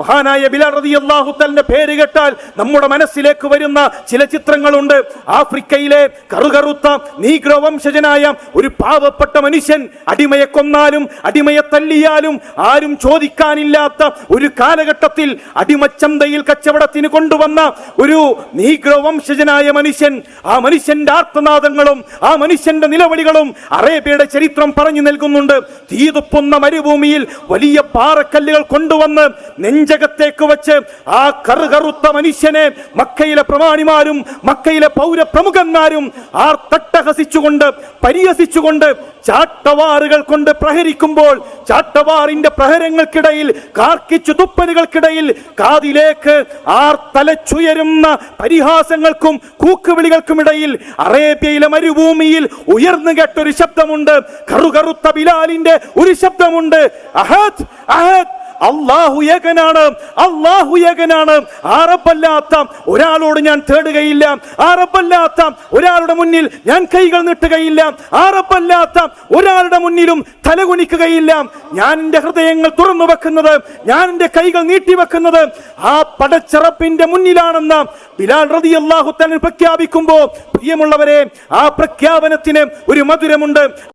മഹാനായ ബിലാൽ റളിയല്ലാഹു തന്നെ പേര് കേട്ടാൽ നമ്മുടെ മനസ്സിലേക്ക് വരുന്ന ചില ചിത്രങ്ങളുണ്ട്. ആഫ്രിക്കയിലെ കറുകറുത്ത നീഗ്രോ വംശജനായ ഒരു പാവപ്പെട്ട മനുഷ്യൻ അടിമയെ കൊന്നാലും അടിമയെ തല്ലിയാലും ആരും ചോദിക്കാനില്ലാത്ത ഒരു കാലഘട്ടത്തിൽ അടിമച്ചന്തയിൽ കച്ചവടത്തിന് കൊണ്ടുവന്ന ഒരു നീഗ്രോ വംശജനായ മനുഷ്യൻ ആ മനുഷ്യന്റെ ആർത്തനാദങ്ങളും ആ മനുഷ്യന്റെ നിലവിളികളും അറേബ്യയുടെ ചരിത്രം പറഞ്ഞു നൽകുന്നുണ്ട്. തീതുപ്പുന്ന മരുഭൂമിയിൽ വലിയ പാറക്കല്ലുകൾ കൊണ്ടുവന്ന് നെഞ്ചകത്തേക്ക് വെച്ച് ആ കറുകറുത്ത മനുഷ്യനെ മക്കയിലെ പ്രമാണിമാരും മക്കയിലെ പൗരപ്രമുഖന്മാരും ആർ തട്ടഹസിച്ചുകൊണ്ട് പരിഹസിച്ചുകൊണ്ട് ചാട്ടവാറുകൾ കൊണ്ട് പ്രഹരിക്കുമ്പോൾ ചാട്ടവാറിന്റെ പ്രഹരങ്ങൾക്കിടയിൽ കാർക്കിച്ചു തുപ്പലുകൾക്കിടയിൽ കാതിലേക്ക് ആർ തലച്ചുയരുന്ന പരിഹാസങ്ങൾക്കും കൂക്കുവിളികൾക്കുമിടയിൽ അറേബ്യയിലെ മരുഭൂമിയിൽ ഉയർന്നു കേട്ടൊരു ശബ്ദമുണ്ട്. കറുകറുത്ത ബിലാലിന്റെ ഒരു ശബ്ദമുണ്ട്. അഹദ് അഹദ് അള്ളാഹു ഏകനാണ് ഏകനാണ്. ആറപ്പല്ലാത്ത ഒരാളോട് ഞാൻ തേടുകയില്ല ആറപ്പല്ലാത്ത ഒരാളുടെ മുന്നിൽ ഞാൻ കൈകൾ നീട്ടുകയില്ല ആറപ്പല്ലാത്ത ഒരാളുടെ മുന്നിലും തലകുനിക്കുകയില്ല. ഞാൻ എന്റെ ഹൃദയങ്ങൾ തുറന്നു വെക്കുന്നത് ഞാൻ എന്റെ കൈകൾ നീട്ടി വെക്കുന്നത് ആ പടച്ചിറപ്പിന്റെ മുന്നിലാണെന്ന് ബിലാൽ റതി അള്ളാഹു തന്നെ പ്രഖ്യാപിക്കുമ്പോൾ പ്രിയമുള്ളവരെ ആ പ്രഖ്യാപനത്തിന് ഒരു മധുരമുണ്ട്.